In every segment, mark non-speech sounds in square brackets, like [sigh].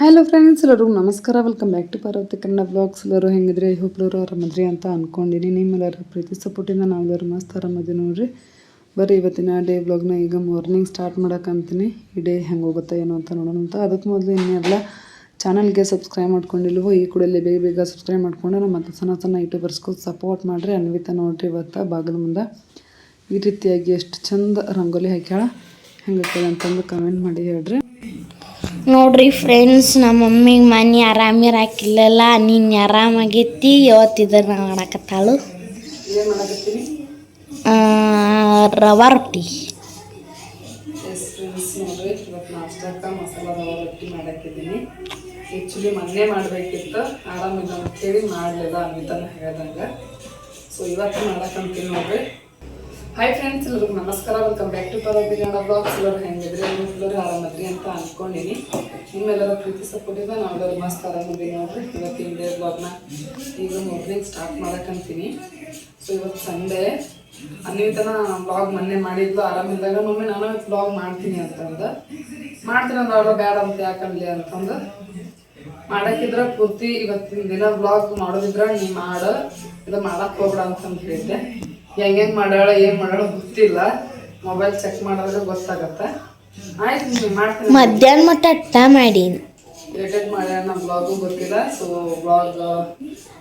Hello friends ಎಲ್ಲರಿಗೂ ನಮಸ್ಕಾರ. Welcome back to Parvati Kannada blogs ಎಲ್ಲರೂ ಹೆಂಗಿದ್ರಿ? ಐ ಹೋಪ್ ಎಲ್ಲರೂ ಆರಾಮದ್ರಿ ಅಂತ ಅಂದ್ಕೊಂಡಿನಿ ನಿಮ್ಮೆಲ್ಲರ ಪ್ರೀತಿ ಸಪೋರ್ಟಿಂದ ನಾವೆಲ್ಲರೂ ಮಸ್ತ್ ಆರಾಮದಿ ನೋಡ್ರಿ. ಬರೀ ಇವತ್ತಿನ ಡೇ ಬ್ಲಾಗ್ನ ಈಗ ಮಾರ್ನಿಂಗ್ ಸ್ಟಾರ್ಟ್ ಮಾಡೋಕ್ಕಂತೀನಿ ಈ ಡೇ ಹೆಂಗೆ ಹೋಗುತ್ತೆ ಏನೋ ಅಂತ ನೋಡೋಣ ಅಂತ. ಅದಕ್ಕೆ ಮೊದಲು ಇನ್ನೆಲ್ಲ ಚಾನಲ್ಗೆ ಸಬ್ಸ್ಕ್ರೈಬ್ ಮಾಡ್ಕೊಂಡಿಲ್ವೋ, ಈ ಕೂಡಲೇ ಬೇಗ ಬೇಗ ಸಬ್ಸ್ಕ್ರೈಬ್ ಮಾಡ್ಕೊಂಡು ನಮ್ಮ ಮತ್ತೆ ಸಣ್ಣ ಸಣ್ಣ ಯೂಟ್ಯೂಬರ್ಸ್ಗೂ ಸಪೋರ್ಟ್ ಮಾಡಿರಿ. ಅನ್ವಿತ ನೋಡ್ರಿ ಇವತ್ತು ಬಾಗಿಲ ಮುಂದೆ. ಈ ರೀತಿಯಾಗಿ ಎಷ್ಟು ಚಂದ ರಂಗೋಲಿ ಹಾಕ್ಯಾಳ. ಹೆಂಗೆ ಅಂತಂದು ಕಮೆಂಟ್ ಮಾಡಿ ಹೇಳ್ರಿ. ನೋಡ್ರಿ ಫ್ರೆಂಡ್ಸ್ ನಮ್ಮ ಮಮ್ಮಿಗೆ ಮನೆ ಆರಾಮಿರಾಕಿಲ್ಲಲ್ಲ ನೀನು ಆರಾಮಾಗೈತಿ ಇವತ್ತಿದ್ರ ಮಾಡಕತ್ತಾಳು. ರವಾ ರೊಟ್ಟಿ. ಆಕ್ಚುಲಿ ಮೊನ್ನೆ ಮಾಡಬೇಕಿತ್ತು ಆರಾಮಿಲ್ಲ ಅಂತೇಳಿ ಮಾಡಲಿಲ್ಲ ಅಂತ ಹೇಳ್ದಂಗೆ ಸೊ ಇವತ್ತು ಮಾಡಕ್ಕಂತೀನಿ ನೋಡ್ರಿ. ಹಾಯ್ ಫ್ರೆಂಡ್ಸ್ ಎಲ್ಲರಿಗೂ ನಮಸ್ಕಾರ. Welcome back to power Kannada blogs ಎಲ್ಲರೂ ಹೆಂಗಿದ್ರಿ? ಎಲ್ಲರೂ ಆರಾಮದ್ರಿ ಅಂತ ಅಂದ್ಕೊಂಡಿನಿ ನಿಮ್ಮೆಲ್ಲರ ಪ್ರೀತಿ ಸಪೋರ್ಟಿಂದ ನಾವೆಲ್ಲರೂ ಮಸ್ತ್ ಆರಾಮದ್ರಿ ನೋಡ್ರಿ. ಇವತ್ತಿನ ಡೇ ಬ್ಲಾಗ್ನ ಈಗ ಮಾರ್ನಿಂಗ್ ಸ್ಟಾರ್ಟ್ ಮಾಡಕ್ಕಂತೀನಿ ಸೊ ಇವತ್ತು ಸಂಡೇ ಅನ್ನಿತನ ಬ್ಲಾಗ್ ಮೊನ್ನೆ ಮಾಡಿದ್ಲು. ಆರಾಮಿದ್ದಾಗ ಮಮ್ಮಿ ನಾನು ಬ್ಲಾಗ್ ಮಾಡ್ತೀನಿ ಅಂತಂದ. ಮಾಡ್ತೀನಿ ಅಂದ್ರೆ ಅವ್ರು ಬ್ಯಾಡ ಅಂತ ಯಾಕಂದ್ಲಿ ಅಂತಂದು. ಮಾಡಕ್ಕಿದ್ರ ಪೂರ್ತಿ ಇವತ್ತಿನ ದಿನ ಬ್ಲಾಗ್ ಮಾಡೋದಿದ್ರೆ ನೀ ಮಾಡು. ಇದು ಮಾಡಕ್ಕೆ ಹೋಗ್ಬೇಡ ಅಂತಂದು ಹೇಳಿದ್ದೆ. ಹೆಂಗ್ ಹೆಂಗ್ ಮಾಡ್ಯಾಳ ಏನ್ ಮಾಡ್ಯಾಳ ಗೊತ್ತಿಲ್ಲ. ಮೊಬೈಲ್ ಚೆಕ್ ಮಾಡಿದ್ರೆ ಗೊತ್ತಾಗತ್ತ. ಆಯ್ತು ಮಾಡ್ತೀನಿ. ಮಧ್ಯಾಹ್ನ ಮಟ್ಟ ಅಟ್ಟ ಮಾಡೀನಿ ಎಡಿಟ್ ಮಾಡ್ಯಾಳ ನಮ್ಮ ಬ್ಲಾಗು ಗೊತ್ತಿಲ್ಲ ಸೊ ಬ್ಲಾಗ್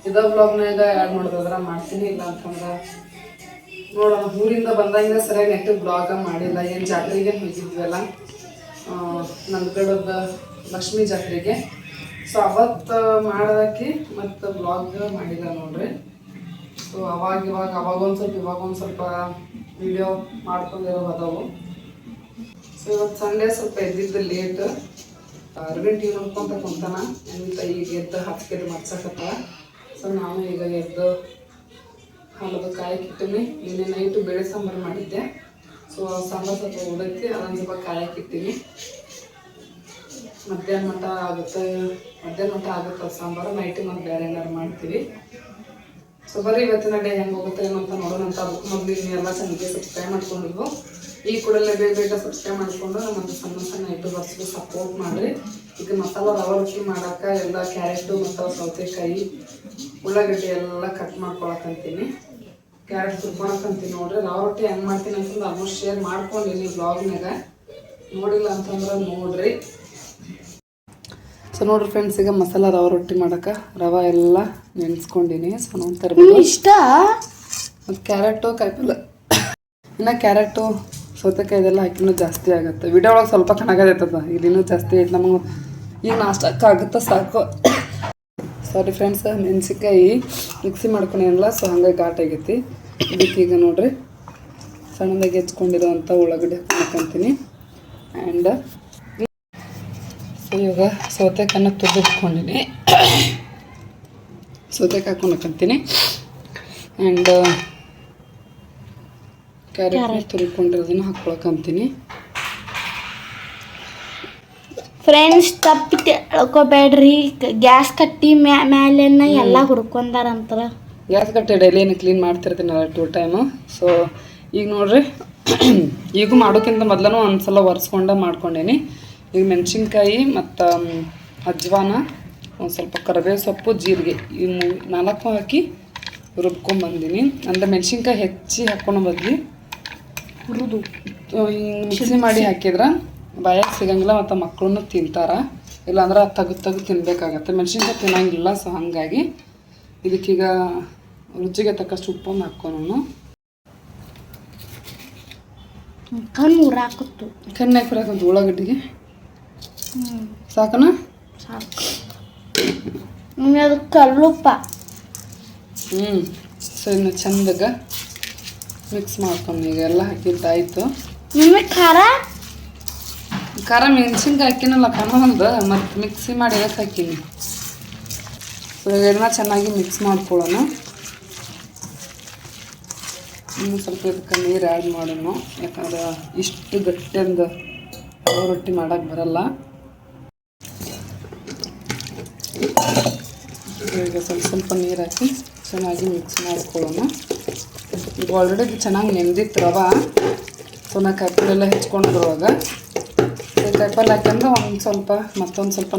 ಇದ ಬ್ಲಾಗ್ನಾಗ ಆ್ಯಡ್ ಮಾಡೋದಾದ್ರ ಮಾಡ್ತೀನಿ ಇಲ್ಲ ಅಂತಂದ್ರೆ ನೋಡೋಣ. ಊರಿಂದ ಬಂದಾಗ ಸರಿಯಾಗಿ ನೆಟ್ಟು ಬ್ಲಾಗ ಮಾಡಿಲ್ಲ. ಏನು ಜಾತ್ರೆಗೆ ಹೋಗಿದ್ವಲ್ಲ ಕಡೆದ ಲಕ್ಷ್ಮೀ ಜಾತ್ರೆಗೆ. ಸೊ ಅವತ್ತು ಮಾಡೋದಕ್ಕೆ ಮತ್ತು ಬ್ಲಾಗ್ ಮಾಡಿಲ್ಲ ನೋಡ್ರಿ. ಸೊ ಅವಾಗ ಇವಾಗ, ಅವಾಗ ಒಂದು ಸ್ವಲ್ಪ, ಇವಾಗ ಒಂದು ಸ್ವಲ್ಪ ವಿಡಿಯೋ ಮಾಡ್ಕೊಂಡಿರೋ ಅದಾವು. ಸೊ ಇವತ್ತು ಸಂಡೇ ಸ್ವಲ್ಪ ಎದ್ದಿದ್ದು ಲೇಟ್ ಅರ್ವಿನ್ ಟೀ ನೋಡ್ಕೊಂತ ಕುಂತಾನ ಅಂತ ಈಗ ಎದ್ದು ಹತ್ತಿಗೆ ಮರ್ಸಕತ್ತ. ಸೊ ನಾನು ಈಗ ಎದ್ದು ಹಾಲದ ಕಾಯಿ ಕಿಟ್ಟಿನಿ ನಿನ್ನೆ ನೈಟು ಬೇಳೆ ಸಾಂಬಾರು ಮಾಡಿದ್ದೆ. ಸೊ ಸಾಂಬಾರು ಸ್ವಲ್ಪ ಉಡೈತಿ ಅದೊಂದು ಸ್ವಲ್ಪ ಕಾಯಿ ಕಿಟ್ಟಿನಿ ಮಧ್ಯಾಹ್ನ ಮಟ್ಟ ಆಗುತ್ತೆ, ಮಧ್ಯಾಹ್ನ ಮಟ್ಟ ಆಗುತ್ತೆ ಸಾಂಬಾರು ನೈಟಿಗೆ ಮತ್ತೆ ಬೇರೆ ಏನಾದ್ರು ಮಾಡ್ತೀವಿ. ಸೊ ಬರ್ರಿ, ಇವತ್ತಿನ ಡೇ ಹೆಂಗೆ ಹೋಗುತ್ತೆ ಅಂತ ಅದಕ್ಕೆ ಮೊದಲು ಎಲ್ಲ ಚೆನ್ನಾಗಿ ಸಬ್ಸ್ಕ್ರೈಬ್ ಮಾಡ್ಕೊಂಡಿದ್ವು. ಈ ಕೂಡಲೇ ಬೇಗ ಬೇಗ ಸಬ್ಸ್ಕ್ರೈಬ್ ಮಾಡ್ಕೊಂಡು ನಮ್ಮದು ಸಣ್ಣ ಸಣ್ಣ ಯೂಟ್ಯೂಬರ್ಸ್ಗೆ ಸಪೋರ್ಟ್ ಮಾಡಿರಿ. ಈಗ ಮಸಾಲ ರವ ರೊಟ್ಟಿ ಮಾಡಕ್ಕೆ ಎಲ್ಲ ಕ್ಯಾರೆಟು ಮತ್ತು ಸೌತೆಕಾಯಿ, ಉಳ್ಳಾಗಡ್ಡಿ ಎಲ್ಲ ಕಟ್ ಮಾಡ್ಕೊಳಕಂತೀನಿ ಕ್ಯಾರೆಟ್ ತುರ್ಕೊಳಕಂತೀನಿ ನೋಡ್ರಿ. ರವ ರೊಟ್ಟಿ ಹೆಂಗೆ ಮಾಡ್ತೀನಿ ಅಂತಂದ್ರೆ ಆಲ್ಮೋಸ್ಟ್ ಶೇರ್ ಮಾಡ್ಕೊಂಡಿನಿ ಬ್ಲಾಗ್ನಾಗ ನೋಡಿಲ್ಲ ಅಂತಂದ್ರೆ ನೋಡ್ರಿ. ಸೊ ನೋಡ್ರಿ ಫ್ರೆಂಡ್ಸ್ ಈಗ ಮಸಾಲ ರವೆ ರೊಟ್ಟಿ ಮಾಡಕ್ಕೆ ರವೆ ಎಲ್ಲ ನೆನೆಸ್ಕೊಂಡಿನಿ. ಸೊ ನಾವು ತರಬೇಕು ಇಷ್ಟ? ಮತ್ತು ಕ್ಯಾರೆಟು ಕಾಯಿಪಲ್ಲೆ. ಇನ್ನು ಕ್ಯಾರೆಟು ಸೌತೆಕಾಯಿ ಇದೆಲ್ಲ ಹಾಕಿನೂ ಜಾಸ್ತಿ ಆಗುತ್ತೆ. ವಿಡಿಯೋ ಒಳಗೆ ಸ್ವಲ್ಪ ಕಣಗದೈತದ ಇಲ್ಲಿನೂ ಜಾಸ್ತಿ ಐತೆ ನಮಗೆ. ಈಗ ನಾಷ್ಟಕ್ಕಾಗುತ್ತೆ ಸಾಕು. ಸಾರಿ ಫ್ರೆಂಡ್ಸ್ ಮೆಣಸಿನ್ಕಾಯಿ ಮಿಕ್ಸಿ ಮಾಡ್ಕೊಂಡಿರಲ್ಲ ಸೊ ಹಂಗಾಗಿ ಘಾಟ್ ಆಗೈತಿ. ಇದಕ್ಕೆ ಈಗ ನೋಡ್ರಿ ಸಣ್ಣದಾಗಿ ಹೆಚ್ಕೊಂಡಿರೋವಂಥ ಉಳ್ಳಾಗಡ್ಡಿ ಹಾಕೊಂತೀನಿ ಆ್ಯಂಡ್ ಸೊ ಇವಾಗ ಸೌತೆಕಾಯನ್ನ ತುರಿದಿಟ್ಕೊಂಡಿನಿ. ಸೌತೆಕಾಯಿ ಹಾಕೊಂಡ್ತೀನಿ ಆ್ಯಂಡ್ ಕ್ಯಾರೆಟ್ ತುರಿಕೊಂಡಿರೋದನ್ನ ಹಾಕ್ಕೊಳಕಂತೀನಿ ಫ್ರೆಂಡ್ಸ್ ತಪ್ಪಿ ತಿಳ್ಕೊಬೇಡ್ರಿ. ಗ್ಯಾಸ್ ಕಟ್ಟಿ ಮ್ಯಾ ಮ್ಯಾಲೆನ ಎಲ್ಲ ಹುಡ್ಕೊಂಡಾರಂತಾರ. ಗ್ಯಾಸ್ ಕಟ್ಟಿ ಡೈಲಿ ಏನು ಕ್ಲೀನ್ ಮಾಡ್ತಿರ್ತೀನಲ್ಲ ಟೂ ಟೈಮು ಸೊ ಈಗ ನೋಡ್ರಿ [clears throat] ಈಗೂ ಮಾಡೋಕ್ಕಿಂತ ಮೊದಲೂ ಒಂದು ಸಲ ಒರೆಸ್ಕೊಂಡ ಮಾಡ್ಕೊಂಡೇನಿ. ಈಗ ಮೆಣಸಿನ್ಕಾಯಿ ಮತ್ತು ಅಜ್ವಾನ ಒಂದು ಸ್ವಲ್ಪ ಕರಿಬೇವು ಸೊಪ್ಪು ಜೀರಿಗೆ. ಈ ಮೂ ನಾಲ್ಕು ಹಾಕಿ ರುಬ್ಕೊಂಬಂದಿನಿ ಅಂದರೆ ಮೆಣಸಿನ್ಕಾಯಿ ಹೆಚ್ಚಿ ಹಾಕ್ಕೊಂಡು ಬದ್ಲಿ ಹುರಿದು. ಹಿಂಗೆ ಮಿಕ್ಸಿ ಮಾಡಿ ಹಾಕಿದ್ರೆ ಬಾಯಾಗ ಸಿಗಂಗಿಲ್ಲ ಮತ್ತು ಮಕ್ಕಳನ್ನು ತಿಂತಾರ. ಇಲ್ಲಾಂದ್ರೆ ಅದು ತೆಗೆದು ತೆಗೆದು ತಿನ್ನಬೇಕಾಗತ್ತೆ ಮೆಣಸಿನ್ಕಾಯಿ ತಿನ್ನಂಗಿಲ್ಲ ಸೊ ಹಾಗಾಗಿ ಇದಕ್ಕೀಗ ರುಚಿಗೆ ತಕ್ಕಷ್ಟು ಉಪ್ಪನ್ನು ಹಾಕ್ಕೊನು ಕಣ್ಣು ಹಾಕುತ್ತು ಕಣ್ಣು ಹಾಕಿರಕಂತ ಉಳ್ಳಾಗಡ್ಡಿಗೆ. ಸಾಕನ? ಸಾಕು. ಹ್ಮ್, ಅದು ಕಲ್ಲುಪ್ಪ. ಹ್ಞೂ ಸೊ ಇನ್ನು ಚಂದಾಗ ಮಿಕ್ಸ್ ಮಾಡ್ಕೊಂಡು ಈಗ ಎಲ್ಲ ಹಾಕಿದ್ದಾಯ್ತು. ನಿಮಗೆ ಖಾರ? ಖಾರ ಮೆಣಸಿನ್ಕಾಯಿ ಹಾಕಿನಲ್ಲ ಒಂದು ಮತ್ತು ಮಿಕ್ಸಿ ಮಾಡಿ ಅದಕ್ಕೆ ಹಾಕೀನಿ? ಇವೆಲ್ಲ ಚೆನ್ನಾಗಿ ಮಿಕ್ಸ್ ಮಾಡ್ಕೊಳ್ಳೋಣ. ಇನ್ನು ಸ್ವಲ್ಪ ಇದಕ್ಕೆ ನೀರು ಆ್ಯಡ್ ಮಾಡೋಣ. ಯಾಕಂದ್ರೆ ಇಷ್ಟು ಗಟ್ಟಿಯಂದು ರೊಟ್ಟಿ ಮಾಡೋಕ್ಕೆ ಬರಲ್ಲ. ಈಗ ಸ್ವಲ್ಪ ಸ್ವಲ್ಪ ನೀರು ಹಾಕಿ ಚೆನ್ನಾಗಿ ಮಿಕ್ಸ್ ಮಾಡ್ಕೊಳ್ಳೋಣ. ಈಗ ಆಲ್ರೆಡಿ ಚೆನ್ನಾಗಿ ನೆಂದಿತ್ತು ರವೆ. ಸೊ ನಾ ಕಾಯಿಪಲ್ಲೆಲ್ಲ ಎಲ್ಲ ಹೆಚ್ಕೊಂಡ್ರೊಳಗೆ ಕಾಯಿಪಲ್ಲೆ ಹಾಕ್ಯಂದ್ರೆ ಒಂದು ಸ್ವಲ್ಪ ಮತ್ತೊಂದು ಸ್ವಲ್ಪ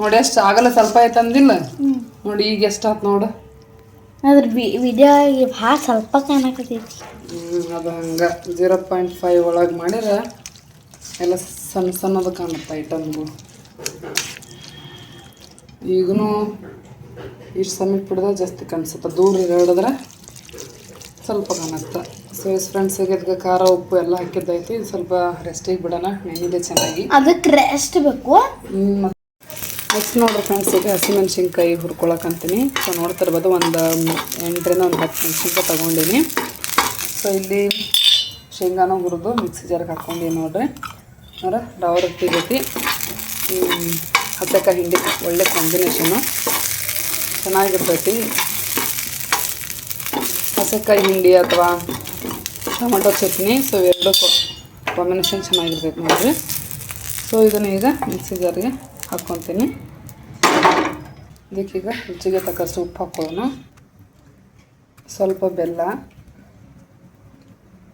ನೋಡಿ ಅಷ್ಟು ಆಗಲ್ಲ ಸ್ವಲ್ಪ ಆಯ್ತು ಅಂದಿಲ್ಲ. ನೋಡಿ ಈಗ ಎಷ್ಟು ಆಯ್ತು ನೋಡು. ಅದ್ರ ವಿಡಿಯೋ ಭಾಳ ಸ್ವಲ್ಪ ಕಾಣಕತ್ತೈತಿ ಅದು ಹಂಗೆ. ಜೀರೋ ಪಾಯಿಂಟ್ ಫೈವ್ ಒಳಗೆ ಮಾಡಿದ್ರೆ ಎಲ್ಲ ಸಣ್ಣ ಸಣ್ಣದು ಕಾಣುತ್ತೆ ಐಟಮ್ಗಳು ಈಗೂ ಇಷ್ಟು ಸಮೀಪ ಹಿಡ್ದ ಜಾಸ್ತಿ ಕಾಣಿಸುತ್ತೆ ದೂರ ಹಿಡಿದ್ರೆ ಸ್ವಲ್ಪ ಕಾಣುತ್ತೆ ಸೊ ಎಸ್ ಫ್ರೆಂಡ್ಸ್ ಇದಕ್ಕೆ ಖಾರ ಉಪ್ಪು ಎಲ್ಲ ಹಾಕಿದ್ದೈತಿ. ಸ್ವಲ್ಪ ರೆಸ್ಟಿಗೆ ಬಿಡೋಣ. ನೆನಿದೆ ಚೆನ್ನಾಗಿ. ಅದಕ್ಕೆ ರೆಸ್ಟ್ ಬೇಕು? ನೆಕ್ಸ್ಟ್ ನೋಡ್ರಿ ಫ್ರೆಂಡ್ಸ್ ಈಗ ಹಸಿಮೆಣ್ಸಿನ್ಕಾಯಿ ಹುರ್ಕೊಳಕಂತೀನಿ ಸೊ ನೋಡ್ತಿರ್ಬೋದು ಒಂದು ಎಂಟರಿಂದ ಒಂದು ಹತ್ತು ಮೆಣಸಿನ್ಕಾಯಿ ತೊಗೊಂಡಿನಿ. ಸೊ ಇಲ್ಲಿ ಶೇಂಗಾನ ಹುರಿದು ಮಿಕ್ಸಿ ಜಾರ್ಗೆ ಹಾಕ್ಕೊಂಡಿ ನೋಡ್ರಿ. ಅಂದ್ರೆ ಡವರ್ ರೊಟ್ಟಿ ಜೊತೆ ಹಸೆಕಾಯಿ ಹಿಂಡಿ ಒಳ್ಳೆ ಕಾಂಬಿನೇಷನು ಚೆನ್ನಾಗಿರ್ತೈತಿ. ಹಸೆಕಾಯಿ ಹಿಂಡಿ ಅಥವಾ ಟೊಮೆಟೊ ಚಟ್ನಿ ಸೊ ಎರಡು ಕಾಂಬಿನೇಷನ್ ಚೆನ್ನಾಗಿರ್ತೈತಿ ನೋಡಿರಿ. ಸೊ ಇದನ್ನು ಈಗ ಮಿಕ್ಸಿ ಜಾರಿಗೆ ಹಾಕ್ಕೊತೀನಿ ಇದಕ್ಕೀಗ ರುಚಿಗೆ ತಕ್ಕಷ್ಟು ಉಪ್ಪು ಹಾಕೋಣ ಸ್ವಲ್ಪ ಬೆಲ್ಲ,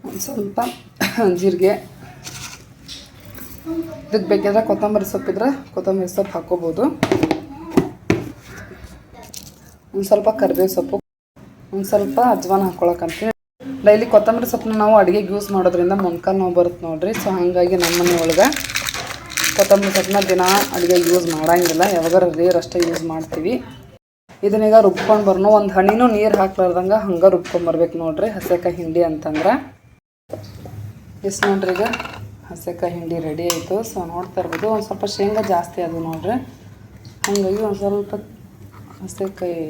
ಒಂದು ಸ್ವಲ್ಪ [coughs] ಜೀರಿಗೆ ಇದಕ್ಕೆ ಬೇಕಿದ್ರೆ ಕೊತ್ತಂಬರಿ ಸೊಪ್ಪಿದ್ರೆ ಕೊತ್ತಂಬರಿ ಸೊಪ್ಪು ಹಾಕ್ಕೋಬೋದು. ಒಂದು ಸ್ವಲ್ಪ ಕರಿಬೇವು ಸೊಪ್ಪು, ಒಂದು ಸ್ವಲ್ಪ ಅಜ್ವಾನ ಹಾಕ್ಕೊಳಕಂತೀನಿ ಡೈಲಿ ಕೊತ್ತಂಬರಿ ಸೊಪ್ಪನ್ನ ನಾವು ಅಡುಗೆಗೆ ಯೂಸ್ ಮಾಡೋದ್ರಿಂದ ಮೊಣ್ಕಾಲು ನೋವು ಬರುತ್ತೆ ನೋಡ್ರಿ. ಸೊ ಹಾಗಾಗಿ ನಮ್ಮ ಮನೆ ಒಳಗೆ ಕೊತ್ತಂಬರಿ ಸೊಪ್ಪನ್ನ ದಿನ ಅಡುಗೆ ಯೂಸ್ ಮಾಡೋಂಗಿಲ್ಲ. ಯಾವಾಗಾರ ರೇರ್ ಅಷ್ಟೇ ಯೂಸ್ ಮಾಡ್ತೀವಿ. ಇದನ್ನೀಗ ರುಬ್ಕೊಂಡು ಬರ್ನು. ಒಂದು ಹಣ್ಣಿನೂ ನೀರು ಹಾಕ್ಲಾರ್ದಂಗೆ ಹಂಗೆ ರುಬ್ಕೊಂಬರ್ಬೇಕು ನೋಡ್ರಿ. ಹಸೆಕಾಯಿ ಹಿಂಡಿ ಅಂತಂದ್ರೆ. ಎಸ್ ನೋಡ್ರಿ ಈಗ? ಹಸೆಕಾಯಿ ಹಿಂಡಿ ರೆಡಿ ಆಯಿತು. ಸೊ ನೋಡ್ತಾ ಇರ್ಬೋದು. ಒಂದು ಸ್ವಲ್ಪ ಶೇಂಗಾ ಜಾಸ್ತಿ ಅದು ನೋಡ್ರಿ. ಹಾಗಾಗಿ ಒಂದು ಸ್ವಲ್ಪ ಹಸೆಕಾಯಿ,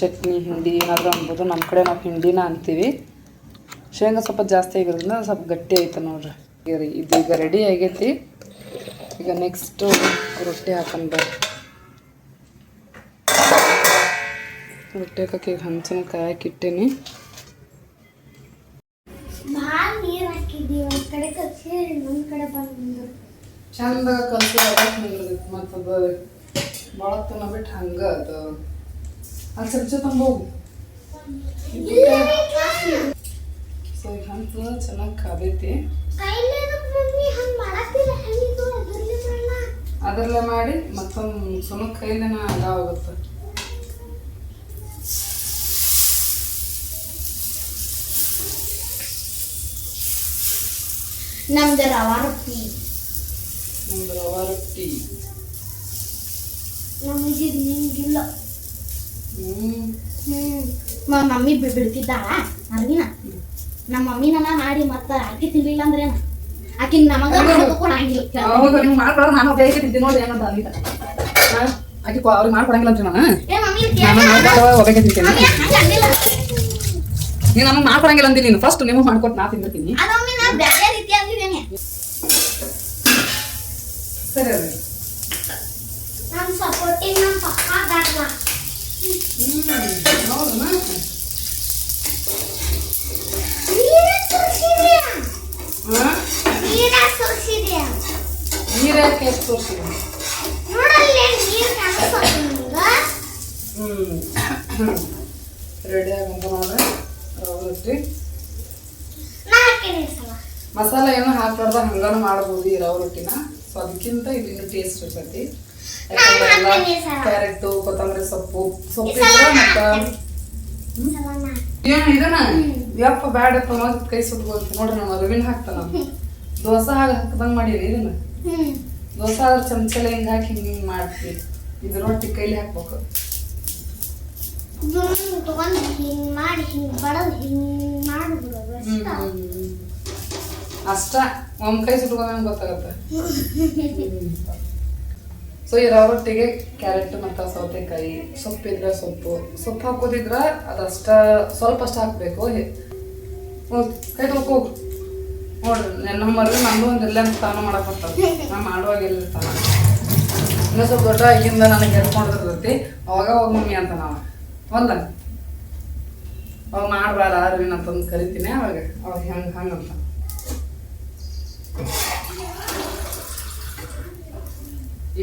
ಚಟ್ನಿ, ಹಿಂಡಿ ಏನಾದರೂ ಅನ್ಬೋದು. ನಮ್ಮ ಕಡೆ ನಾವು ಹಿಂಡಿನ ಅಂತೀವಿ. ಶೇಂಗಾ ಸ್ವಲ್ಪ ಜಾಸ್ತಿ ಆಗಿರೋದ್ರಿಂದ ಸ್ವಲ್ಪ ಗಟ್ಟಿ ಆಯ್ತು ನೋಡ್ರಿ. ಈಗ ರೆಡಿ ಆಗೈತಿ. ಈಗ ನೆಕ್ಸ್ಟು ರೊಟ್ಟಿ ಹಾಕೊಂಡು ರೊಟ್ಟಿ ಹಾಕಕ್ಕೆ ಈಗ ಹಂಚಿನ ಕಾಯಕ್ಕೆ ಇಟ್ಟೀನಿ ನೀರು ಒಂದು ಕಡೆ ಬಂದು ಚಂದ ಕಲ್ತು ಮತ್ತು ಅದು ಭಾಳ ತನ ಬಿಟ್ಟು ಹಂಗೆ ಅದು. ಅಲ್ಲಿ ಚಮಚ ತಂಬೋಗು ಸೊ ಈಗ ಹಂತ ಚೆನ್ನಾಗಿ ಕಾದೈತಿ. ಅದರಲ್ಲಿ ಮಾಡಿ ಮತ್ತೊಂದು ಸುಮ್ಮನೆ ಕೈಲೇನ ಆಗುತ್ತೆ. ನಮ್ದು ರವಾ ರೊಟ್ಟಿ. ನಮ್ದು ರವಾ ರೊಟ್ಟಿ. ನಮಗೆ ನಿಂಗಿಲ್ಲ ನಮ್ಮ ಮಮ್ಮಿ ಬಿ- ಬಿಡ್ತಿದ್ದಾಳ ಅರ್ವಿನ ನಮ್ಮ ಮಮ್ಮಿ ನನ್ನ ಮಾಡಿ ಮತ್ತ ಆಕಿ ತಿನ್ಲಿಲ್ಲ ಅಂದ್ರೆ ಏನ? ಆಕಿ ನಮಗ ಕೊಡಂಗಿಲ್ಲ ನಾನು ಬೇಗ ತಿಂತೀನಿ ನೋಡಿ ಏನಂತ ಅಂದಿದ್ದ. ಆಕೆ ಅವ್ರಿಗೆ ಮಾಡ್ಕೊಡಂಗಿಲ್ಲ ಅಂತ ನಾನು ನಾನು ತಿಂತೀನಿ. ನಮಗೆ ಮಾಡ್ಕೊಡಂಗಿಲ್ಲ ಅಂದಿ ನೀನು. ಫಸ್ಟ್ ನಿಮಗೆ ಮಾಡ್ಕೊಟ್ಟು ನಾ ತಿಂದಿರ್ತೀನಿ ಅದು ಮಮ್ಮಿ ನಾ ಬ್ಯಾರೆ ರೀತಿ ಅಂದಿದ್ದೇನೆ ಸರಿ. ಅದೇ ನಮ್ಮ ಸಪೋರ್ಟಿಂಗ್ ನಮ್ಮ ಪಪ್ಪ ಅದಾರಲ್ಲ ಹ್ಞೂ ಹೌದಾ ನೀರ ಯಾಕೆ ಎಷ್ಟು ತೋರಿಸಿದೆ ಹ್ಞೂ ರೆಡಿ ಆಗಂತ ನೋಡ್ರಿ. ರವೆ ರೊಟ್ಟಿ ಮಸಾಲೆ ಏನು ಹಾಕ್ಬಾರ್ದ ಹಂಗಾನು ಮಾಡ್ಬೋದು ಈ ರವೆ ರೊಟ್ಟಿನ. ಸೊ ಅದಕ್ಕಿಂತ ಇದಿನ್ನು ಟೇಸ್ಟ್ ಇರ್ತೈತಿ. ಕ್ಯಾರೆಟ್ ಕೊತ್ತಂಬರಿ ಸೊಪ್ಪು ಸೊಪ್ಪು ಮತ್ತು ಏನು ಇದನ್ನ ಯಪ್ಪ ಬ್ಯಾಡಪ್ಪ ಮಗ ಕೈ ಸುಟ್ಬೋದು ನೋಡ್ರಿ ನಾವು ರವಿನ ಹಾಕ್ತಾನ. ದೋಸೆ ಹಾಗೆ ಹಾಕ್ದಂಗೆ ಮಾಡೀನಿ ಇದನ್ನ. ದೋಸೆ ಆದ್ರೆ ಚಮಚಲೆ ಹಿಂಗೆ ಹಾಕಿ ಹಿಂಗೆ ಹಿಂಗೆ ಮಾಡ್ತೀವಿ ಇದು ರೊಟ್ಟಿ ಕೈಲಿ ಹಾಕ್ಬೇಕು. ತಗೊಂಡು ಹಿಂಗ್ ಮಾಡಿ ಹಿಂಗ್ ಬಡದು ಹಿಂಗ್ ಮಾಡ್ಬಿಡೋದು ಅಷ್ಟ. ಒಮ್ಮೆ ಕೈ ಗೊತ್ತಾಗತ್ತೆ. ಸೊ ರವೆ ರೊಟ್ಟಿಗೆ ಕ್ಯಾರೆಟ್ ಮತ್ತು ಸೌತೆಕಾಯಿ, ಸೊಪ್ಪಿದ್ರೆ ಸೊಪ್ಪು. ಸೊಪ್ಪು ಹಾಕೋದಿದ್ರೆ ಅದಷ್ಟ ಸ್ವಲ್ಪ ಅಷ್ಟು ಹಾಕಬೇಕು. ಕೈ ತೊಳ್ಕೋಗು ನೋಡ್ರಿ ನನ್ನ ಮರ್ರಿ ನಂದು ಒಂದು ಇಲ್ಲ ಸ್ಥಾನ ಮಾಡಕ್ ಬರ್ತದೆ ನಾ ಮಾಡುವಾಗ ಎಲ್ಲಿ ಇನ್ನೊಂದು ಇನ್ನೂ ಸ್ವಲ್ಪ ದೊಡ್ಡ ಆಗಿಂದ ನನಗೆ ಹೇಳ್ಕೊಂಡಿರ್ತೈತಿ ಅವಾಗ ಹೋಗಿ ಮಮ್ಮಿ ಅಂತ ನಾವು. ಒಂದ. ಅವಾಗ ಮಾಡಬಾರ ಅರ್ವಿನ ಅಂತಂದು ಕರಿತೀನಿ ಅವಾಗ. ಅವಾಗ ಹೆಂಗೆ ಹಂಗಂತ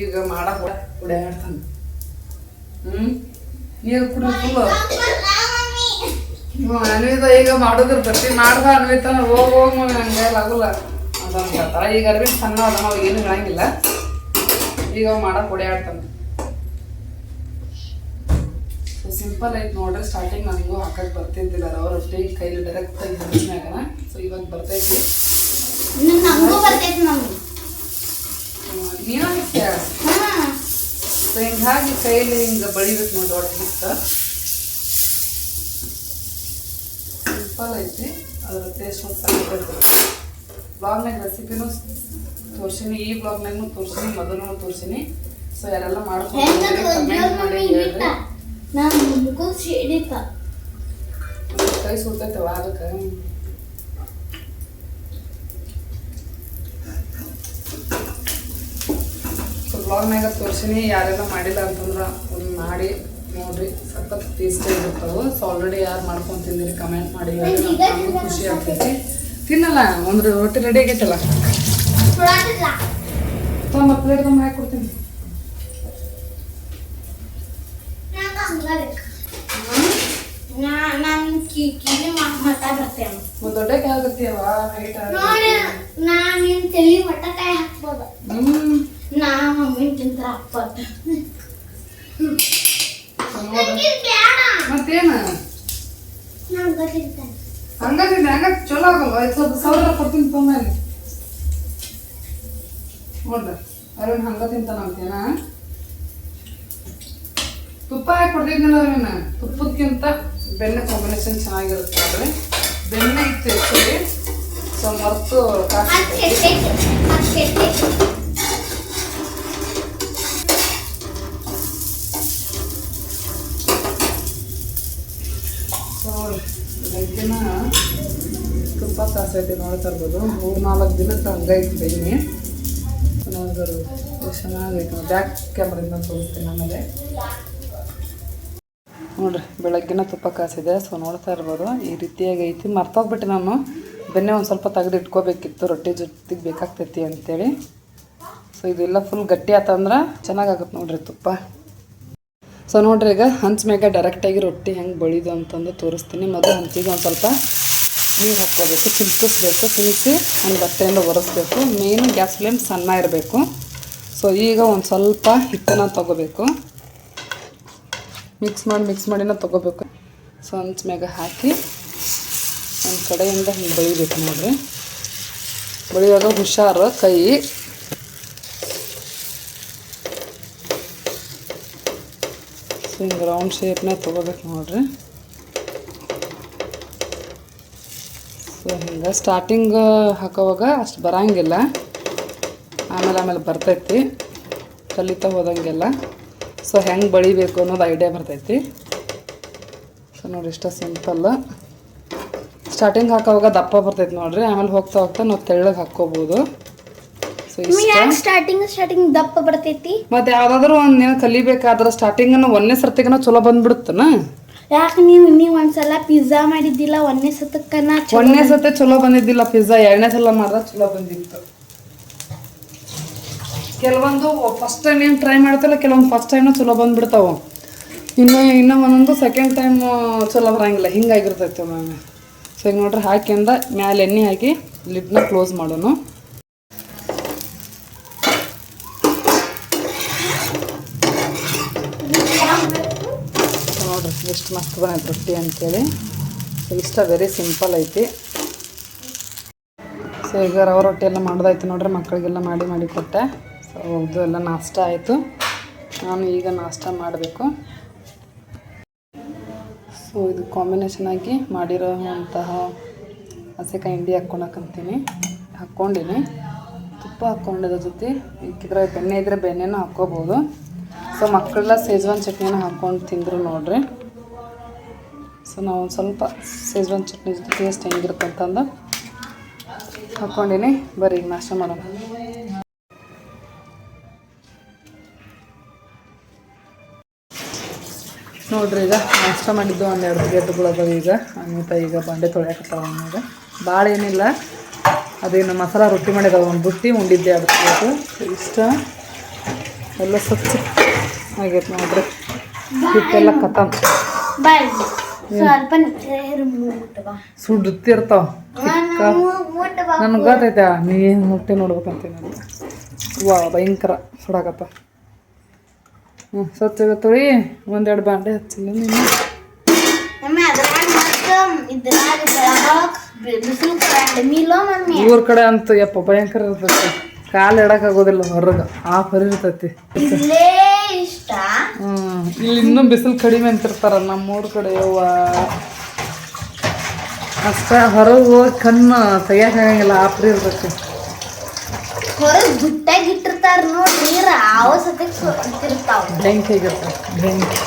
ಈಗ ಮಾಡಕ್ ಕುಡಿಯಾಡ್ತಾನ ಹ್ಮ್? ನೀರು ಕುಡಿ ಫುಲ್ಲು ಅನ್ವಿತ ಈಗ ಮಾಡೋದಿರ್ತೈತಿ ಮಾಡ್ದ ಅನ್ವಿತ ಹೋಗ್, ಹೋಗ ನಂಗೆ ಆಗುಲ್ಲ. ಅಂತ ಹೇಳ್ತಾರ ಈಗ ಅರ್ವಿನ ಸಣ್ಣ ಅದ ನಾವು ಏನು ಹೇಳಂಗಿಲ್ಲ. ಈಗ ಮಾಡಕ್ಕೆ ಮಾಡಕ್ ಓಡಾಡ್ತಾನೆ ಸಿಂಪಲ್ ಐತೆ ನೋಡ್ರಿ ಸ್ಟಾರ್ಟಿಂಗ್ ನನಗೂ ಹಾಕಕ್ ಬರ್ತಿದ್ದಿಲ್ಲ. ಅವ್ರ ರೊಟ್ಟಿ ಕೈಲಿ ಡೈರೆಕ್ಟ್ ಆಗಿ ಹಂಚ್ಮ್ಯಾಗ ಸೊ ಇವಾಗ ಬರ್ತೈತಿ ನಮಗೂ ಬರ್ತೈತಿ ನಮ್ಗೆ. ನೀನು ಹಾಕ್ತೀಯ ಸೊ ಹಿಂಗಾಗಿ ಕೈಯಲ್ಲಿ ಹಿಂಗೆ ಬಳಿಬೇಕು ನೋಡಿ ಒಟ್ಟು ಹಿಟ್ಟು. ಸಿಂಪಲ್ ಐತಿ ಅದರ ಟೇಸ್ಟ್ ಒಂದು ಬ್ಲಾಗ್ನಾಗ ರೆಸಿಪಿನೂ ತೋರ್ಸಿನಿ ಈ ಬ್ಲಾಗ್ನಾಗೂ ತೋರ್ಸಿನಿ ಮೊದಲು ತೋರ್ಸಿನಿ. ಸೊ ಯಾರೆಲ್ಲ ಮಾಡ್ಕೊಂಡು ಕೈ ಸುರ್ತೈತವ ಅದಕ್ಕೆ? ಬ್ಲಾಗ್ನಾಗ ತೋರಿಸಿನಿ ಯಾರೆಲ್ಲ ಮಾಡಿಲ್ಲ ಅಂತಂದ್ರೆ ಒಂದು ಮಾಡಿ ನೋಡ್ರಿ. ಸ್ವಲ್ಪ ಟೇಸ್ಟ್ ಇರ್ತಾವೆ ಸೊ ಆಲ್ರೆಡಿ ಯಾರು ಮಾಡ್ಕೊಂಡು ತಿಂದಿರಿ ಕಮೆಂಟ್ ಮಾಡಿ. ಖುಷಿ ಆಗ್ತೈತಿ. ತಿನ್ನಲ್ಲ ಒಂದು ರೊಟ್ಟಿ ರೆಡಿ ಆಗೈತಲ್ಲ? ತುಂಬ ಪ್ಲೇಟ್ ತುಂಬ ಹಾಕಿ ಕೊಡ್ತೀನಿ. ನಂಗೆ ಹಂಗ ನಾನು ತಲೆ ಮಟ್ಟಕಾಯಿ ಹಾಕ್ಬೋದು. ನಾ ಮಮ್ಮಿ ತಿಂತಾರ ಅಪ್ಪ. ಮತ್ತೇನು? ಹಂಗಾದ್ರೆ ಹಂಗ ಚಲೋ ಆಗಲ್ವ? ಐದು ಸ್ವಲ್ಪ ಸಾವಿರ ಕೊಡ್ತೀನಿ ತೊಂಬಲ್ಲಿ ನೋಡ್ರಿ ಅರುಣ್ ಹಂಗ ತಿಂತಾನಂತೇನ ತುಪ್ಪ ಹಾಕಿ ಕೊಡ್ತಿದ್ನಲ್ಲ ಅರುಣ್. ತುಪ್ಪದಕ್ಕಿಂತ ಬೆಣ್ಣೆ ಕಾಂಬಿನೇಷನ್ ಚೆನ್ನಾಗಿರುತ್ತೆ ನೋಡ್ರಿ ಬೆಣ್ಣೆ ಇತ್ತು ಹೆಚ್ಚಿಗೆ. ಸೊ ಮರ್ತು ಕಾಸಿ ಕೆಟ್ಟೈತಿ ಅದು ಕೆಟ್ಟೈತಿ ಸೊ ಬೆಳಗ್ಗಿನ ತುಪ್ಪ ನೋಡ್ತಾ ಇರ್ಬೋದು ಮೂರು ನಾಲ್ಕು ದಿನಕ್ಕೆ ಹಂಗೈತಿ ಬೆಣ್ಣೆ. ನೋಡಿದ್ರು ಚೆನ್ನಾಗೈತಿ. ಬ್ಯಾಕ್ ಕ್ಯಾಮ್ರಿಂದ ತೋರಿಸ್ತೀನಿ ಆಮೇಲೆ. ನೋಡ್ರಿ, ಬೆಳಗ್ಗಿನ ತುಪ್ಪ ಕಾಸಿದೆ. ಸೊ ನೋಡ್ತಾ ಇರ್ಬೋದು. ಈ ರೀತಿಯಾಗಿ ಐತಿ. ಮರ್ತೋಗ್ಬಿಟ್ಟು ನಾನು ಬೆನ್ನೆ ಒಂದು ಸ್ವಲ್ಪ ತೆಗೆದು ಇಟ್ಕೋಬೇಕಿತ್ತು. ರೊಟ್ಟಿ ಜೊತೆಗೆ ಬೇಕಾಗ್ತೈತಿ ಅಂತೇಳಿ. ಸೊ ಇದೆಲ್ಲ ಫುಲ್ ಗಟ್ಟಿ ಆತಂದ್ರೆ ಚೆನ್ನಾಗಾಗುತ್ತೆ ನೋಡ್ರಿ ತುಪ್ಪ. ಸೊ ನೋಡ್ರಿ ಈಗ ಹಂಚ್ ಮ್ಯಾಗ ಡೈರೆಕ್ಟಾಗಿ ರೊಟ್ಟಿ ಹೆಂಗೆ ಬಳಿದು ಅಂತಂದು ತೋರಿಸ್ತೀನಿ. ಮೊದಲು ಹಂಚಿಗೆ ಒಂದು ಸ್ವಲ್ಪ ನೀರು ಹಾಕ್ಕೋಬೇಕು ತಿನ್ಸಿಸ್ಬೇಕು ತಿನ್ನಿಸಿ ಒಂದು ಬಟ್ಟೆಯಿಂದ ಒರೆಸ್ಬೇಕು. ಮೇನ್ ಗ್ಯಾಸ್ ಫ್ಲೇಮ್ ಸಣ್ಣ ಇರಬೇಕು. ಸೊ ಈಗ ಒಂದು ಸ್ವಲ್ಪ ಹಿಟ್ಟನ್ನ ತೊಗೋಬೇಕು. ಮಿಕ್ಸ್ ಮಾಡಿ ಮಿಕ್ಸ್ ಮಾಡಿನ ತೊಗೋಬೇಕು. ಸೊ ಮ್ಯಾಗ ಹಾಕಿ ಒಂದು ಕಡೆಯಿಂದ ಹಿಂಗೆ ಬಳಿಬೇಕು ನೋಡಿರಿ. ಬಳಿಯುವಾಗ ಹುಷಾರು ಕೈ. ಸೊ ಹಿಂಗೆ ರೌಂಡ್ ಶೇಪ್ನ ತೊಗೋಬೇಕು ನೋಡ್ರಿ. ಹಿಂಗೆ ಸ್ಟಾರ್ಟಿಂಗ್ ಹಾಕೋವಾಗ ಅಷ್ಟು ಬರಂಗಿಲ್ಲ. ಆಮೇಲೆ ಆಮೇಲೆ ಬರ್ತೈತಿ. ಕಲಿತಾ ಹೋದಂಗೆಲ್ಲ. ಸೊ ಹೆಂಗೆ ಬಳಿಬೇಕು ಅನ್ನೋದು ಐಡಿಯಾ ಬರ್ತೈತಿ. ಸೊ ನೋಡಿ ಇಷ್ಟ ಸಿಂಪಲ್ ಸ್ಟಾರ್ಟಿಂಗ್ ಹಾಕೋವಾಗ ದಪ್ಪ ಬರ್ತೈತಿ ನೋಡ್ರಿ. ಆಮೇಲೆ ಹೋಗ್ತಾ ಹೋಗ್ತಾ ನಾವು ತೆಳ್ಳಗೆ ಹಾಕ್ಕೋಬೋದು. ಇಷ್ಟ. ಸ್ಟಾರ್ಟಿಂಗ್ ಸ್ಟಾರ್ಟಿಂಗ್ ದಪ್ಪ ಬರ್ತೈತಿ? ಮತ್ತೆ ಯಾವ್ದಾದ್ರು ಒಂದ್ ಕಲಿಬೇಕಾದ್ರೆ ಸ್ಟಾರ್ಟಿಂಗ್ ಒಂದನೇ ಸರ್ತಿಗನ ಚಲೋ ಬಂದ್ಬಿಡುತ್ತನ? ಯಾಕೆ ನೀವು ನೀವು ಒಂದ್ಸಲ ಪಿಜ್ಜಾ ಮಾಡಿದ್ದಿಲ್ಲ? ಒಂದನೇ ಸತಕ್ಕನ ಒಂದನೇ ಸತಿ ಚಲೋ ಬಂದಿದ್ದಿಲ್ಲ ಪಿಜ್ಜಾ ಎರಡನೇ ಸಲ ಮಾಡಿದಾಗ ಚಲೋ ಬಂದಿತ್ತು. ಕೆಲವೊಂದು ಫಸ್ಟ್ ಟೈಮ್ ಏನು ಟ್ರೈ ಮಾಡ್ತಿಲ್ಲ ಕೆಲವೊಂದು ಫಸ್ಟ್ ಟೈಮ್ ಚಲೋ ಬಂದ್ಬಿಡ್ತಾವ. ಇನ್ನು ಇನ್ನೂ ಒಂದೊಂದು ಸೆಕೆಂಡ್ ಟೈಮ್ ಚಲೋ ಬರಂಗಿಲ್ಲ ಹಿಂಗಾಗಿರ್ತೈತೆ ಒಮ್ಮೊಮ್ಮೆ ಸೊ ಈಗ ನೋಡ್ರಿ ಹಾಕಿಂದ ಮ್ಯಾಲೆ ಎಣ್ಣೆ ಹಾಕಿ ಲಿಡ್ನ ಕ್ಲೋಸ್ ಮಾಡೋನು ಸೊ ನೋಡ್ರಿ ಎಷ್ಟು ಮಸ್ತ್ ಬಂದೈತೆ ರೊಟ್ಟಿ ಅಂತೇಳಿ. ಇಷ್ಟ ವೆರಿ ಸಿಂಪಲ್ ಐತಿ. ಸೊ ಈಗ ರವೆ ರೊಟ್ಟಿ ಎಲ್ಲ ಮಾಡೋದಾಯ್ತು ನೋಡ್ರಿ, ಮಕ್ಕಳಿಗೆಲ್ಲ ಮಾಡಿ ಮಾಡಿ ಕೊಟ್ಟೆ. ಸೊ ಇದು ಎಲ್ಲ ನಾಷ್ಟ ಆಯಿತು. ನಾನು ಈಗ ನಾಷ್ಟ ಮಾಡಬೇಕು. ಸೊ ಇದು ಕಾಂಬಿನೇಷನ್ ಆಗಿ ಮಾಡಿರೋ ಅಂತಹ ಹಸಿಕಾಯಿ ಹಿಂಡಿ ಹಾಕ್ಕೊಳಕಂತೀನಿ ಹಾಕ್ಕೊಂಡಿನಿ. ತುಪ್ಪ ಹಾಕ್ಕೊಂಡಿದ್ದ ಜೊತೆ ಇಕ್ಕಿದ್ರೆ ಬೆಣ್ಣೆ ಇದ್ದರೆ ಬೆಣ್ಣೆನೂ ಹಾಕ್ಕೋಬೋದು. ಸೊ ಮಕ್ಕಳೆಲ್ಲ ಸೇಜ್ವಾನ್ ಚಟ್ನಿನ ಹಾಕ್ಕೊಂಡು ತಿಂದರು ನೋಡ್ರಿ. ಸೊ ನಾವು ಒಂದು ಸ್ವಲ್ಪ ಸೇಜ್ವಾನ್ ಚಟ್ನಿ ಜೊತೆ ಟೇಸ್ಟ್ ಹೆಂಗಿರುತ್ತೆ ಅಂತಂದು ಹಾಕ್ಕೊಂಡಿನಿ. ಈಗ ನಾಷ್ಟ ಮಾಡೋಣ. ನೋಡ್ರಿ, ಈಗ ನಾಷ್ಟ ಮಾಡಿದ್ದು ಒಂದು ಎರಡು ಪ್ಲೇಟ್ಗಳು ಈಗ. ಅನ್ವಿತ ಈಗ ಬಂಡೆ ತೊಳೆಯಕತ್ತಾವ ಅನ್ನೋದು ಭಾಳ ಏನಿಲ್ಲ. ಅದೇನು ಮಸಾಲ ರೊಟ್ಟಿ ಮಾಡಿದಾವ ಒಂದು ಬುಟ್ಟಿ ಉಂಡಿದ್ದೆ ಅದಕ್ಕೆ ಇಷ್ಟ. ಎಲ್ಲ ಸ್ವಚ್ಛ ಆಗೈತೆ ನೋಡ್ರಿ. ಹಿಟ್ಟೆಲ್ಲ ಕತ್ತ ಸ್ವಲ್ಪ ಸುಡುತ್ತಿರ್ತಾವ ನನಗೆ ಗೊತ್ತೈತೆ ನೀ ಏನು ಮುಟ್ಟೆ ನೋಡ್ಬೇಕಂತೀನಿ ವಾ ಭಯಂಕರ ಸುಡಾಕತ್ತ ಹ್ಞೂ ಸ್ವಚ್ಛ ತೊಳಿ. ಒಂದೆರಡು ಬಾಂಡೆ ಹಚ್ಚಿಲ್ಲ ನೀನು ಊರ ಕಡೆ ಅಂತ ಯಪ್ಪ ಭಯಂಕರ ಇರ್ತೈತಿ. ಕಾಲು ಇಡಕ್ಕಾಗೋದಿಲ್ಲ ಹೊರಗೆ. ಆ ಪರಿ ಇರ್ತೈತಿ. ಇಲ್ಲಿ ಇನ್ನೂ ಬಿಸಿಲು ಕಡಿಮೆ ಅಂತಿರ್ತಾರ ನಮ್ಮೂರ ಕಡೆ ಅವ್ವ ಅಷ್ಟ ಹೊರಗೆ ಹೋಗಿ ಕಣ್ಣು ತೆಗಿಯಕ್ಕಾಗಂಗಿಲ್ಲ ಆಪ್ರಿ ಇರ್ಬೇಕು. ಹೊರಗೆ ಹೊರಗ್ ಗುಟ್ಟಾಗಿ ಇಟ್ಟಿರ್ತಾರ ನೋಡ್ ನೀರ ಆವ ಬೆಂಕಿ ಆಗಿರ್ತಾವ ಬೆಂಕಿ.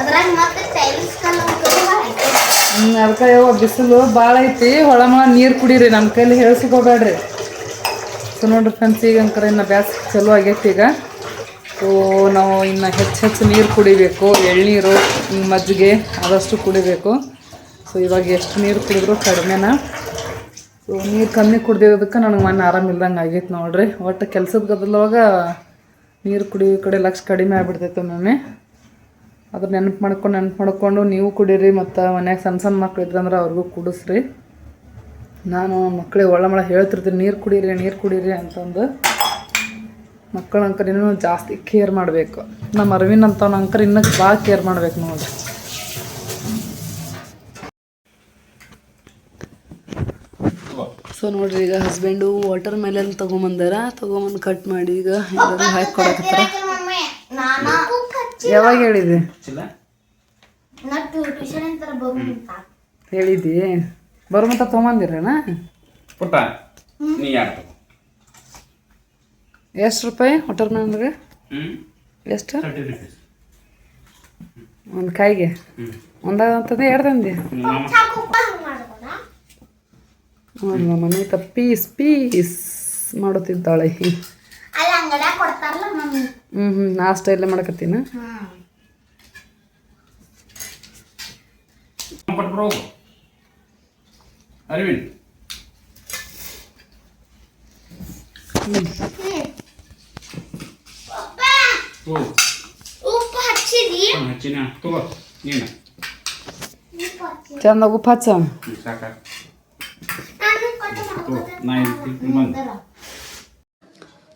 ಅದ್ರಾಗ ಮತ್ತೆ ಟೈಲ್ಸ್ ಅದಕ್ಕೆ ಬಿಸಿಲು ಭಾಳ ಐತಿ ಹೊಳಮ ನೀರು ಕುಡೀರಿ ನಮ್ಮ ಕೈಲಿ ಹೇಳ್ಸಿಕೋಬೇಡ್ರಿ. ಸೊ ನೋಡ್ರಿ ಫ್ರೆಂಡ್ಸ್ ಈಗ ಅಂಕರ ಇನ್ನು ಬ್ಯಾಸ್ ಚಲೋ ಆಗೈತಿ ಈಗ. ಸೊ ನಾವು ಇನ್ನು ಹೆಚ್ಚು ಹೆಚ್ಚು ನೀರು ಕುಡಿಬೇಕು. ಎಳ್ನೀರು ಮಜ್ಜಿಗೆ ಆದಷ್ಟು ಕುಡಿಬೇಕು. ಸೊ ಇವಾಗ ಎಷ್ಟು ನೀರು ಕುಡಿದ್ರು ಕಡಿಮೆನ? ಸೊ ನೀರು ಕಮ್ಮಿ ಕುಡ್ದಿರೋದಕ್ಕೆ ನನಗೆ ಮೊನ್ನೆ ಆರಾಮಿಲ್ದಂಗೆ ಆಗೈತೆ ನೋಡ್ರಿ. ಒಟ್ಟು ಕೆಲ್ಸದ ಗದಲವಾಗ ನೀರು ಕುಡಿಯೋ ಕಡೆ ಲಕ್ಷ ಕಡಿಮೆ ಆಗ್ಬಿಡ್ತೈತೆ ಒಮ್ಮೊಮ್ಮೆ. ಅದ್ರ ನೆನಪು ಮಾಡ್ಕೊಂಡು ನೆನಪು ಮಾಡ್ಕೊಂಡು ನೀವು ಕುಡೀರಿ ಮತ್ತು ಮನ್ಯಾಗ ಸಣ್ಣ ಸಣ್ಣ ಮಕ್ಳು ಇದ್ರಂದ್ರೆ ಅವ್ರಿಗೂ ಕುಡಿಸ್ರಿ. ನಾನು ಮಕ್ಕಳಿಗೆ ಒಳ್ಳಮಳ ಹೇಳ್ತಿರ್ತೀನಿ, ನೀರು ಕುಡೀರಿ ನೀರು ಕುಡೀರಿ ಅಂತಂದು. ಮಕ್ಕಳ ಅಂಕರ್ ಇನ್ನೂ ಜಾಸ್ತಿ ಕೇರ್ ಮಾಡಬೇಕು. ನಮ್ಮ ಅರವಿಂದ್ ಅಂತ ಅಂಕರ್ ಇನ್ನೂ ಭಾಳ ಕೇರ್ ಮಾಡ್ಬೇಕು ನೋಡಿ. ಸೊ ನೋಡ್ರಿ ಈಗ ಹಸ್ಬೆಂಡು ವಾಟರ್ ಮೆಲನ್ ತಗೊಂಬಂದಾರ. ತೊಗೊಂಬಂದು ಕಟ್ ಮಾಡಿ ಈಗ ಎಲ್ಲರೂ ಹಾಕಿ ಕೊಡಕತ್ತಾರ. ಯಾವಾಗ ಹೇಳಿದೆ? ಹೇಳಿದ್ದಿ ಬರುಮಂತ ತೊಗೊಂಬಂದಿರೇನ? ಪುಟ್ಟ ನೀ ಯಾರು ಎಷ್ಟು ರೂಪಾಯಿ ವಾಟರ್ ಮೆಲನ್ಗೆ ಹ್ಞೂ ಎಷ್ಟು? ಒಂದು ಕಾಯಿಗೆ ಹ್ಞೂ ಒಂದಾದಂತಂದು ಎರಡು ತಂದೆ? ನಮ್ಮ ಮನೆ ಪೀಸ್ ಪೀಸ್ ಮಾಡುತ್ತಿದ್ದಾಳೆ. ಅಲ್ಲಿ ಅಂಗಡ್ಯಾಗ ಕೊಡ್ತಾರಲ್ಲ ಮಮ್ಮಿ. ಹ್ಞೂ ಹ್ಞೂ ನಾ ಸ್ಟೈಲೇ ಮಾಡಕತ್ತೀನಿ? ಅರವಿಂದ್. ಹೋಗು ಉಪ್ಪು ಹಚ್ಚಿದಿ? ಹಚ್ಚಿನ. ತಗೋ ನೀನು. ಚಂದ ಉಪ್ಪು ಹಚ್ಚ. ಸಾಕ.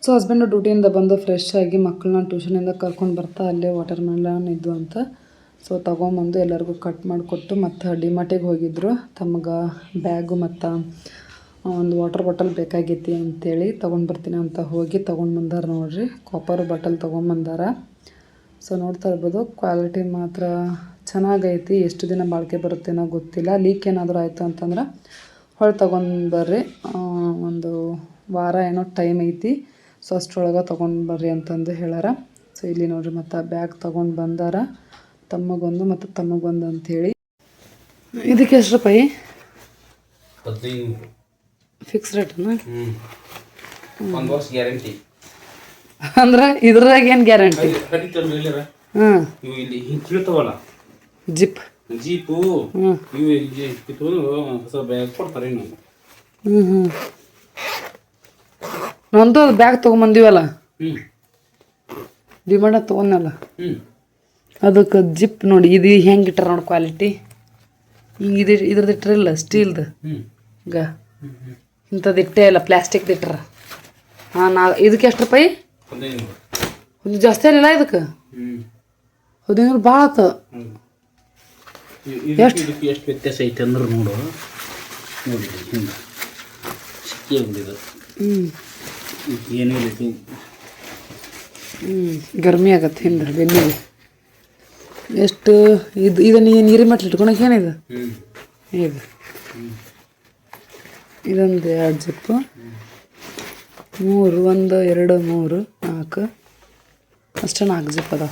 ಸೊ ಹಸ್ಬೆಂಡು ಡ್ಯೂಟಿಯಿಂದ ಬಂದು. ಫ್ರೆಶ್ ಆಗಿ ಮಕ್ಕಳನ್ನ ಟ್ಯೂಷನಿಂದ ಕರ್ಕೊಂಡು ಬರ್ತಾ ಅಲ್ಲೇ ವಾಟರ್ ಮೆಲನ್ ಇದ್ದು ಅಂತ. ಸೊ ತೊಗೊಂಬಂದು ಎಲ್ಲರಿಗೂ ಕಟ್ ಮಾಡಿಕೊಟ್ಟು ಮತ್ತು ಡಿಮಾರ್ಟಿಗೆ ಹೋಗಿದ್ರು. ತಮಗೆ ಬ್ಯಾಗು ಮತ್ತು ಒಂದು ವಾಟರ್ ಬಾಟಲ್ ಬೇಕಾಗೈತಿ ಅಂತೇಳಿ ತೊಗೊಂಡು ಬರ್ತೀನಿ ಅಂತ ಹೋಗಿ ತೊಗೊಂಡು ಬಂದಾರ ನೋಡ್ರಿ. ಕಾಪರ್ ಬಾಟಲ್ ತೊಗೊಂಬಂದಾರ ಸೊ ನೋಡ್ತಾ ಇರ್ಬೋದು ಕ್ವಾಲಿಟಿ ಮಾತ್ರ ಚೆನ್ನಾಗೈತಿ. ಎಷ್ಟು ದಿನ ಬಾಳಿಕೆ ಬರುತ್ತೇನೋ ಗೊತ್ತಿಲ್ಲ. ಲೀಕ್ ಏನಾದರೂ ಆಯಿತು ಅಂತಂದ್ರೆ ಹೊಳೆ ತೊಗೊಂಡು ಬರ್ರಿ. ಒಂದು ವಾರ ಏನೋ ಟೈಮ್ ಐತಿ. ಸೊ ಅಷ್ಟರೊಳಗೆ ತೊಗೊಂಡು ಬರ್ರಿ ಅಂತಂದು ಹೇಳಾರ ಸೊ ಇಲ್ಲಿ ನೋಡ್ರಿ ಮತ್ತು ಬ್ಯಾಗ್ ತೊಗೊಂಡು ಬಂದಾರ. ತಮ್ಮಗೊಂದು ಮತ್ತು ತಮ್ಮಗೊಂದು ಅಂಥೇಳಿ ಇದಕ್ಕೆ ಎಷ್ಟು ರೂಪಾಯಿ? ಫಿಕ್ಸ್ ಒಂದು ವರ್ಷ ಗ್ಯಾರಂಟಿ ಅಂದ್ರೆ ಇದ್ರಾಗ ಏನು ಗ್ಯಾರಂಟಿ ಹಾಂ. ಇವು ಇಲ್ಲಿ ಹಿಂಗೆ ಜಿಪ್ ಜೀಪು ಹ್ಞೂ ಇವು ಕಿತ್ತು ಹೊಸ ಬ್ಯಾಗ್ ಕೊಡ್ತಾರೆ ಇನ್ನು. ಹ್ಞೂ ಹ್ಞೂ ನಂದು ಬ್ಯಾಗ್ ತೊಗೊಂಬಂದಿವಲ್ಲ? ಹ್ಞೂ ಡಿಮಾಂಡ ತೊಗೊಂಡಲ್ಲ ಹ್ಞೂ ಅದಕ್ಕೆ ಜಿಪ್ ನೋಡಿ ಇದು ಹೆಂಗೆ ಇಟ್ಟಾರ ನೋಡಿ ಕ್ವಾಲಿಟಿ ಹಿಂಗೆ ಇದು ಇದ್ರದ್ದು ಇಟ್ಟರಿಲ್ಲ ಸ್ಟೀಲ್ದು ಹ್ಞೂ ಈಗ ಇಂಥದ್ದು ಇಟ್ಟೇ ಇಲ್ಲ ಪ್ಲಾಸ್ಟಿಕ್ ಇಟ್ಟಾರ ಹಾಂ ನಾ ಇದಕ್ಕೆ ಎಷ್ಟು ರೂಪಾಯಿ? ಒಂದು ಜಾಸ್ತಿ ಅಲ್ಲಿಲ್ಲ ಇದಕ್ಕೆ? ಹದಿನೈದು ಭಾಳ ಆತ. ಎಷ್ಟು? ಎಷ್ಟು ವ್ಯತ್ಯಾಸ ಐತೆ ಅಂದ್ರೆ ನೋಡು. ನೋಡಿ ಹಿಂಗೆ. ಸಿಕ್ಕಿ ಬಂದಿದೆ ಹ್ಞೂ ಹ್ಞೂ ಗರ್ಮಿ ಆಗತ್ತೆ ಹಿಂದೆ ಬೆನ್ನಿಗೆ. ಎಷ್ಟು ಇದು ಇದನ್ನು ನೀರಿ ನೀರಿನ ಮಟ್ಲು ಇಟ್ಕೊಳಕ್ಕೆ ಏನಿದೆ ಇದು? ಇದೊಂದು ಎರಡು ಜಿಪ್ಪು ಮೂರು ಒಂದು ಎರಡು ಮೂರು ನಾಲ್ಕು. ಅಷ್ಟೇ ನಾಲ್ಕು ಜಿಪ್ ಅದಾವ.